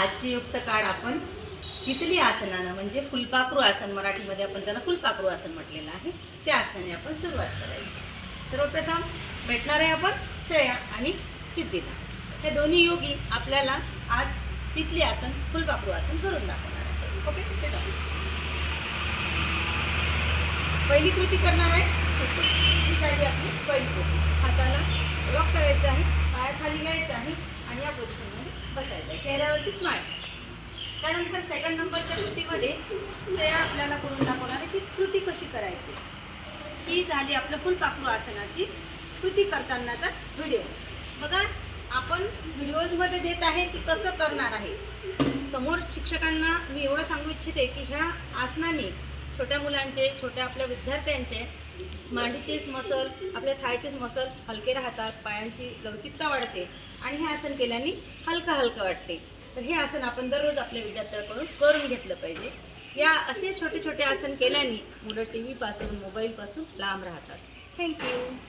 आजची योग सकाळ आपण तिथली आसनानं म्हणजे फुलपाखरू आसन मराठीमध्ये आपण त्याला फुलपाखरू आसन म्हटलेलं आहे. त्या आसनाने आपण सुरुवात करायची. सर्वप्रथम भेटणार आहे आपण श्रेया आणि सिद्धीला. हे दोन्ही योगी आपल्याला आज तिथली आसन फुलपाखरू आसन करून दाखवणार आहे ओके? ते पहिली कृती करणार आहे. सिद्धी. ही झाली आपली पहिली कृती. हाताला लॉक करायचं आहे पाय खाली घ्यायचा आहे. आणि या पोझिशनमध्ये बसायचं आहे चेहऱ्यावरती स्मार्ट त्यानंतर सेकंड नंबरच्या कृतीमध्ये श्रेया आपल्याला करून दाखवणार आहे की कृती कशी करायची. ही झाली आपलं फुलपाखरू आसनाची कृती करतानाचा व्हिडिओ बघा आपण व्हिडिओजमध्ये देत आहे की कसं करणार आहे. समोर शिक्षकांना मी एवढं सांगू इच्छिते की ह्या आसनाने छोट्या मुलांचे छोट्या आपल्या विद्यार्थ्यांचे मांडीचेच मसल आपल्या थायचेच मसल हलके राहतात पायांची लवचिकता वाढते आणि हे आसन केल्याने हलकं हलकं वाटते. तर हे आसन आपण दररोज आपल्या विद्यार्थ्यांकडून करून घेतलं पाहिजे. या असे छोटे छोटे आसन केल्याने मुलं टी व्हीपासून मोबाईलपासून लांब राहतात. थँक्यू